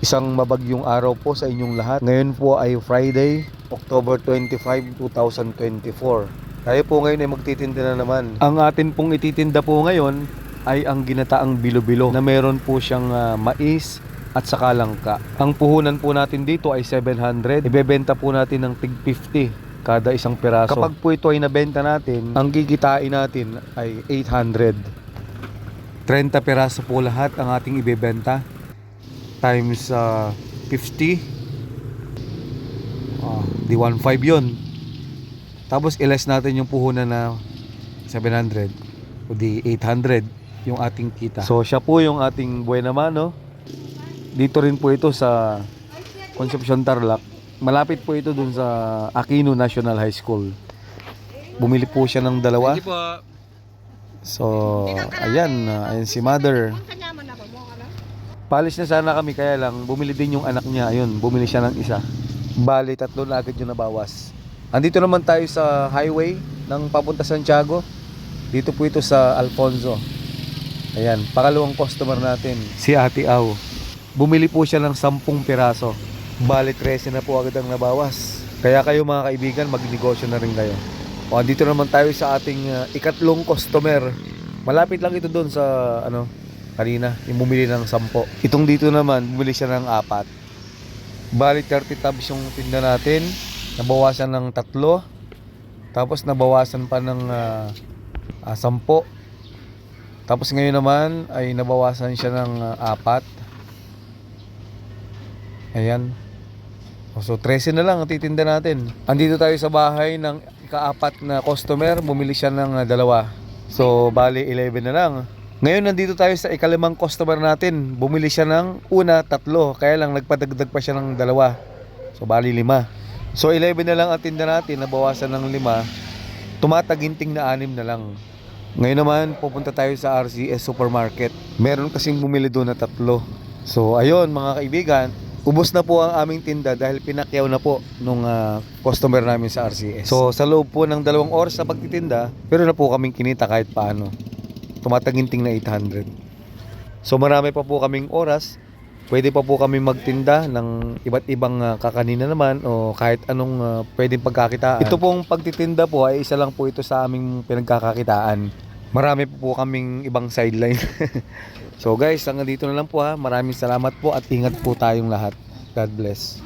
Isang mabagyong araw po sa inyong lahat. Ngayon po ay Friday, October 25, 2024. Tayo po ngayon ay magtitinda na naman. Ang atin pong ititinda po ngayon ay ang ginataang bilo-bilo na meron po siyang ah, mais at saka langka. Ang puhunan po natin dito ay 700. Ibebenta po natin ng tig 50 kada isang piraso. Kapag po ito ay nabenta natin, ang gigitain natin ay 800. 30 piraso po lahat ang ating ibebenta times ah, 50 ah, di 1.5 yun. Tapos iles natin yung puhunan na 700 o di 800 yung ating kita. So siya po yung ating buena mano dito rin po ito sa Concepcion Tarlac. Malapit po ito dun sa Aquino National High School. Bumili po siya ng dalawa. So ayan ah, ayan si mother Kanyaman na ba mo, ano? Palis na sana kami kaya lang bumili din yung anak niya. Ayun, bumili siya ng isa. Bali, tatlo na agad yung nabawas. Andito naman tayo sa highway ng papunta Santiago. Dito po ito sa Alfonso. Ayan, pangalawang customer natin, si Ate Au. Bumili po siya ng 10 piraso. Bali, 13 na po agad ang nabawas. Kaya kayo mga kaibigan, magnegosyo na rin kayo. O, andito naman tayo sa ating uh, ikatlong customer. Malapit lang ito doon sa ano, kanina, yung bumili ng 10. Itong dito naman, bumili siya ng apat. Bali 30 tabs yung tinda natin. Nabawasan ng tatlo. Tapos nabawasan pa ng ah, ah, 10. Tapos ngayon naman ay nabawasan siya ng ah, apat. Ayan. O, So 13 na lang ang titinda natin. Andito tayo sa bahay ng ikaapat na customer, bumili siya ng ah, dalawa. So bali 11 na lang. Ngayon nandito tayo sa ikalimang customer natin. Bumili siya ng una, tatlo. Kaya lang nagpadagdag pa siya ng dalawa. So bali lima. So 11 na lang ang tinda natin, nabawasan ng lima. Tumataginting na anim na lang. Ngayon naman, pupunta tayo sa RCS Supermarket. Meron kasing bumili doon na tatlo. So ayun mga kaibigan, ubos na po ang aming tinda dahil pinakyaw na po nung ah, customer namin sa RCS. So sa loob po ng dalawang oras sa pagtitinda, pero na po kaming kinita kahit paano tumataginting na 800. So marami pa po kaming oras. Pwede pa po kami magtinda ng iba't ibang ah, kakanina naman o kahit anong ah, pwedeng pagkakitaan. Ito pong pagtitinda po ay isa lang po ito sa aming pinagkakakitaan. Marami po po kaming ibang sideline. so guys, hanggang dito na lang po ha. Maraming salamat po at ingat po tayong lahat. God bless.